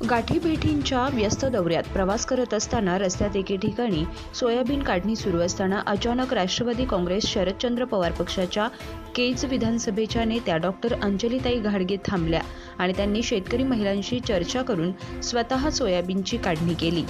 गाठीभेटींच्या व्यस्त दौऱ्यात प्रवास करत असताना रस्त्यात एके ठिकाणी सोयाबीन काढणी सुरू असताना अचानक राष्ट्रवादी काँग्रेस शरदचंद्र पवार पक्षाच्या केज विधानसभेच्या नेत्या डॉक्टर अंजलीताई घाडगे थांबल्या आणि त्यांनी शेतकरी महिलांशी चर्चा करून स्वतः सोयाबीनची काढणी केली.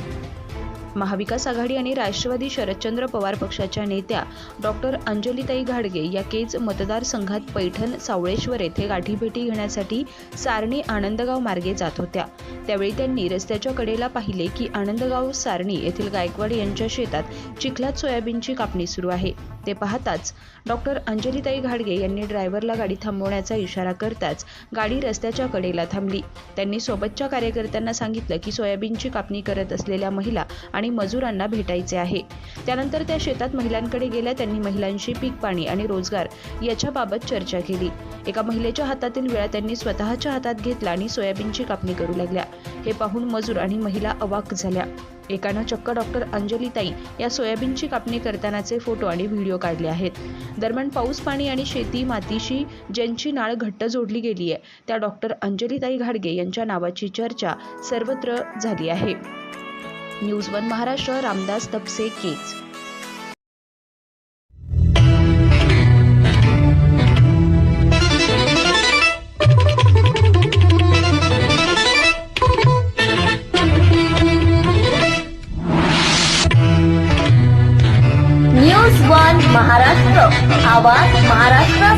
महाविकास आघाडी आणि राष्ट्रवादी शरदचंद्र पवार पक्षाच्या नेत्या डॉक्टर अंजलीताई घाडगे या केज मतदारसंघात पैठण सावळेश्वर येथे गाठीभेटी घेण्यासाठी सारणी आनंदगाव मार्गे जात होत्या. त्यावेळी त्यांनी रस्त्याच्या कडेला पाहिले की आनंदगाव सारणी येथील गायकवाड यांच्या शेतात चिखलात सोयाबीनची कापणी सुरू आहे. ते पाहताच डॉक्टर अंजलीताई घाडगे यांनी ड्रायव्हरला गाडी थांबवण्याचा इशारा करताच गाडी रस्त्याच्या कडेला थांबली. त्यांनी सोबतच्या कार्यकर्त्यांना सांगितलं की सोयाबीनची कापणी करत असलेल्या महिला आणि मजुरांना भेटायचे आहे. त्यानंतर त्या शेतात महिलांकडे गेल्या त्यांनी महिलांशी पीक पाणी आणि रोजगार याच्याबाबत चर्चा केली. एका महिलेच्या हातातील विळा त्यांनी स्वतःच्या हातात घेतला आणि सोयाबीनची कापणी करू लागल्या. हे पाहून मजूर आणि महिला अवाक झाल्या. एकानं चक्क डॉक्टर अंजलीताई या सोयाबीनची कापणी करतानाचे फोटो आणि व्हिडिओ काढले आहेत. दरम्यान पाऊस पाणी आणि शेती मातीशी ज्यांची नाळ घट्ट जोडली गेली आहे त्या डॉक्टर अंजलीताई घाडगे यांच्या नावाची चर्चा सर्वत्र झाली आहे. News one Maharashtra Ramdas Tapase Kej. News one Maharashtra आवाज महाराष्ट्राचा.